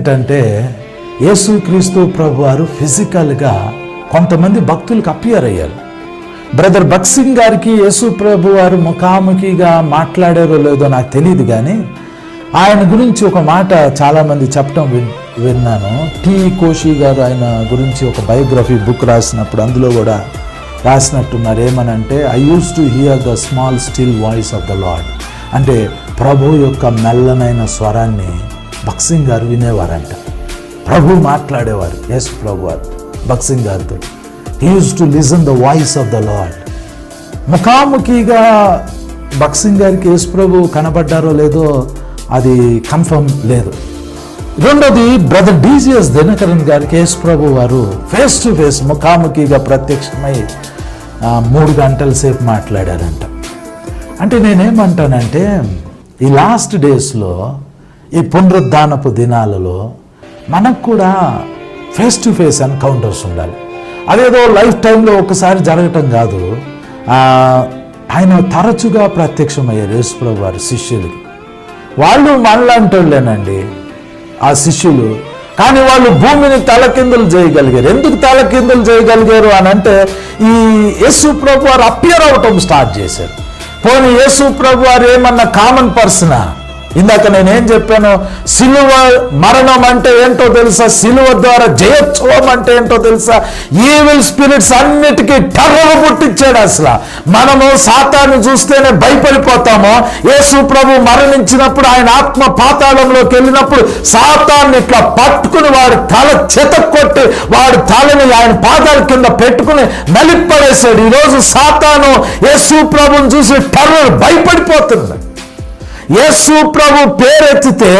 ఏంటంటే యేసుక్రీస్తు ప్రభు వారు ఫిజికల్గా కొంతమంది భక్తులకు అపియర్ అయ్యారు. బ్రదర్ బక్సింగ్ గారికి యేసు ప్రభు వారు ముఖాముఖిగా మాట్లాడారో లేదో నాకు తెలియదు కానీ ఆయన గురించి ఒక మాట చాలామంది చెప్పడం విన్ విన్నాను. టి. కోషి గారు ఆయన గురించి ఒక బయోగ్రఫీ బుక్ రాసినప్పుడు అందులో కూడా రాసినట్టున్నారు. ఏమనంటే I used to hear the small still voice of the Lord అంటే ప్రభు యొక్క మెల్లనైన స్వరాన్ని భక్సింగ్ గారు వినేవారంట. ప్రభు మాట్లాడేవారు యేసు ప్రభు వారు భక్సింగ్ గారితో used to listen the voice of the Lord ముఖాముఖిగా భక్సింగ్ గారికి యేసు ప్రభు కనబడ్డారో లేదో అది కన్ఫర్మ్ లేదు. రెండోది బ్రదర్ డీజీఎస్ దినకరన్ గారికి యేసు ప్రభు వారు ఫేస్ టు ఫేస్ ముఖాముఖిగా ప్రత్యక్షమై మూడు గంటల సేపు మాట్లాడారంట. అంటే నేనేమంటానంటే ఈ లాస్ట్ డేస్లో ఈ పునరుద్ధానపు దినాలలో మనకు కూడా ఫేస్ టు ఫేస్ ఎన్కౌంటర్స్ ఉండాలి. అదేదో లైఫ్ టైంలో ఒకసారి జరగటం కాదు. ఆయన తరచుగా ప్రత్యక్షమయ్యారు యేసుప్రభు వారి శిష్యులకి. వాళ్ళు మనలాంటోళ్ళేనండి. ఆ శిష్యులు కానీ వాళ్ళు భూమిని తలకిందులు చేయగలిగారు. ఎందుకు తలకిందులు చేయగలిగారు అని అంటే ఈ యేసు ప్రభు వారు అపియర్ అవటం స్టార్ట్ చేశారు. పోనీ యేసు ప్రభు వారు ఏమన్నా కామన్ పర్సనా ఇందాక నేనేం చెప్పాను? సిలువ మరణం అంటే ఏంటో తెలుసా? సిలువ ద్వారా జయోత్సవం అంటే ఏంటో తెలుసా? ఈవిల్ స్పిరిట్స్ అన్నిటికీ టర్రవ పుట్టించాడు అసలు. మనము సాతాన్ని చూస్తేనే భయపడిపోతామో. యేసు ప్రభు మరణించినప్పుడు ఆయన ఆత్మ పాతాళంలోకి వెళ్ళినప్పుడు సాతాన్ని ఇట్లా పట్టుకుని వాడి తల చెతక్కొట్టి వాడి తలని ఆయన పాదాల కింద పెట్టుకుని నలిపడేశాడు ఈరోజు సాతాను యేసు ప్రభుని చూసి టర్రర్ భయపడిపోతుంది యేసు ప్రభు పేరెత్తితే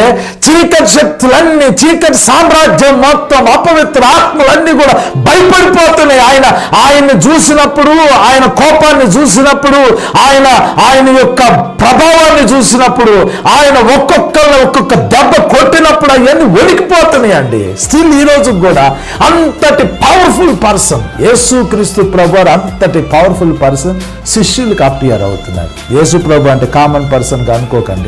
చీకటి శక్తులన్నీ చీకటి సామ్రాజ్యం మొత్తం అపవిత్ర ఆత్మలన్నీ కూడా భయపడిపోతున్నాయి. ఆయన ఆయన్ని చూసినప్పుడు ఆయన కోపాన్ని చూసినప్పుడు ఆయన ఆయన యొక్క ప్రభావాన్ని చూసినప్పుడు ఆయన ఒక్కొక్కరిని ఒక్కొక్క దెబ్బ కొట్టినప్పుడు అవన్నీ వణికిపోతున్నాయి అండి. స్టిల్ ఈ రోజు కూడా అంతటి పవర్ఫుల్ పర్సన్ యేసు క్రీస్తు ప్రభు అంతటి పవర్ఫుల్ పర్సన్ శిష్యులకు అప్పియర్ అవుతున్నారు యేసు ప్రభు అంటే కామన్ పర్సన్గా అనుకోకండి.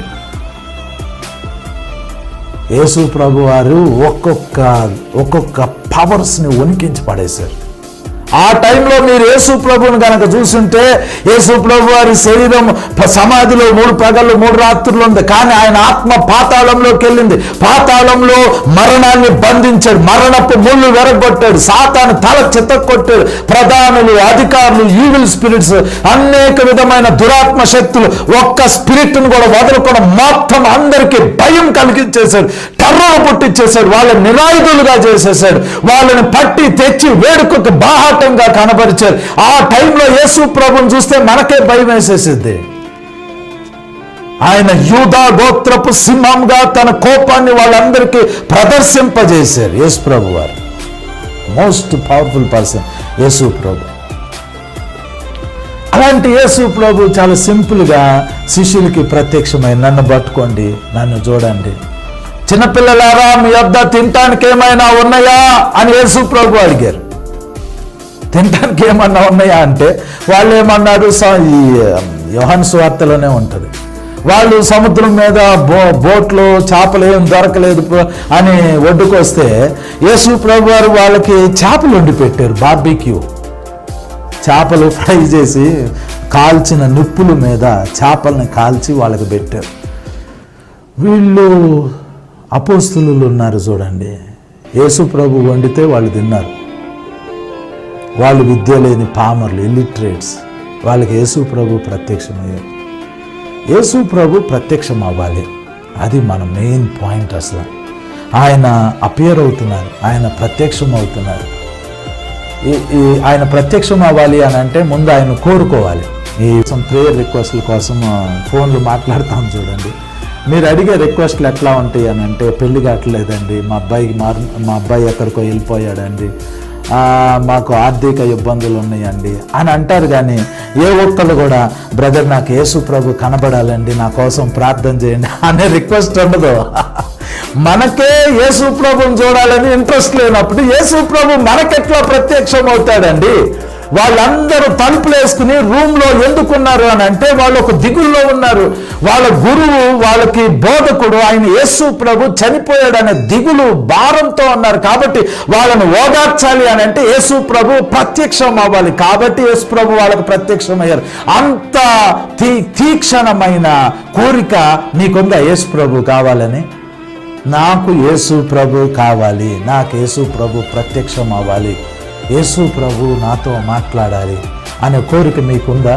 యేసు ప్రభు వారు ఒక్కొక్క ఒక్కొక్క పవర్స్ని వణికించి పడేశారు. ఆ టైంలో మీరు యేసు ప్రభుని కనుక చూస్తుంటే యేసు ప్రభు వారి శరీరం సమాధిలో మూడు పగళ్ళు మూడు రాత్రులు ఉంది. కానీ ఆయన ఆత్మ పాతాళంలోకి వెళ్ళింది. పాతాళంలో మరణాన్ని బంధించాడు. మరణపు ముళ్ళు వెరగొట్టాడు. సాతాను తల చిత్తకొట్టాడు ప్రధానులు అధికారులు ఈవిల్ స్పిరిట్స్ అనేక విధమైన దురాత్మ శక్తులు ఒక్క స్పిరిట్ను కూడా వదలకుండా మొత్తం అందరికీ భయం కలిగించేశాడు. టర్రలు పుట్టించేశాడు వాళ్ళని నిరాయుధులుగా చేసేశాడు. వాళ్ళని పట్టి తెచ్చి వేడుకకు బాహాటంగా కనబరిచారు. ఆ టైంలో యేసు ప్రభుని చూస్తే మనకే భయం వేసేసిద్ది ఆయన యూదా గోత్రపు సింహంగా తన కోపాన్ని వాళ్ళందరికీ ప్రదర్శింపజేశారు. యేసు ప్రభు వారు. మోస్ట్ పవర్ఫుల్ పర్సన్ యేసు ప్రభు. అలాంటి యేసు ప్రభు చాలా సింపుల్గా శిష్యులకి ప్రత్యక్షమై నన్ను పట్టుకోండి నన్ను చూడండి. చిన్నపిల్లలారా మీ వద్ద తినటానికి ఏమైనా ఉన్నాయా? అని యేసు ప్రభు అడిగారు. తినడానికి ఏమన్నా ఉన్నాయా అంటే వాళ్ళు ఏమన్నారు స- ఈ యోహాను సువార్తలోనే ఉంటుంది. వాళ్ళు సముద్రం మీద బో బోట్లు చేపలు ఏం దొరకలేదు అని ఒడ్డుకొస్తే యేసు ప్రభు వారు వాళ్ళకి చేపలు వండి పెట్టారు బార్బీక్యూ. చేపలు ఫ్రై చేసి కాల్చిన నిప్పుల మీద చేపల్ని కాల్చి వాళ్ళకి పెట్టారు. వీళ్ళు అపోస్తులు ఉన్నారు చూడండి. యేసు ప్రభు వండితే వాళ్ళు తిన్నారు. వాళ్ళు విద్య లేని పామర్లు ఇల్లిటరేట్స్ వాళ్ళకి యేసు ప్రభు ప్రత్యక్షమయ్యారు యేసు ప్రభు ప్రత్యక్షం అవ్వాలి అది మన మెయిన్ పాయింట్ అసలు. ఆయన అపియర్ అవుతున్నారు. ఆయన ప్రత్యక్షం అవుతున్నారు ఈ- ఆయన ప్రత్యక్షం అవ్వాలి అని అంటే ముందు ఆయన కోరుకోవాలి. ఈ ప్రేయర్ రిక్వెస్ట్ల కోసం ఫోన్లు మాట్లాడతాం చూడండి. మీరు అడిగే రిక్వెస్ట్లు ఎట్లా ఉంటాయి అని అంటే పెళ్ళి కావట్లేదండి. మా అబ్బాయికి మార్ మా అబ్బాయి ఎక్కడికో వెళ్ళిపోయాడండి. మాకు ఆర్థిక ఇబ్బందులు ఉన్నాయండి అని అంటారు కానీ ఏ ఒక్కళ్ళు కూడా బ్రదర్ నాకు యేసు ప్రభు కనబడాలండి నా కోసం ప్రార్థన చేయండి అనే రిక్వెస్ట్ ఉండదు. మనకే యేసు ప్రభుని చూడాలని ఇంట్రెస్ట్ లేనప్పుడు యేసు ప్రభు మనకెట్లా ప్రత్యక్షం అవుతాడండి వాళ్ళందరూ తలుపులు వేసుకుని రూమ్లో ఎందుకున్నారు అని అంటే వాళ్ళు ఒక దిగుల్లో ఉన్నారు. వాళ్ళ గురువు వాళ్ళకి బోధకుడు ఆయన యేసు ప్రభు చనిపోయాడనే దిగులు భారంతో ఉన్నారు కాబట్టి వాళ్ళను ఓదార్చాలి అని అంటే యేసు ప్రభు ప్రత్యక్షం అవ్వాలి కాబట్టి యేసు ప్రభు వాళ్ళకి ప్రత్యక్షమయ్యారు. అంత తీ తీక్షణమైన కోరిక నీకుందా యేసు ప్రభు కావాలని? నాకు యేసు ప్రభు కావాలి నాకు యేసు ప్రభు ప్రత్యక్షం అవ్వాలి. యేసు ప్రభు నాతో మాట్లాడాలి అనే కోరిక మీకుందా?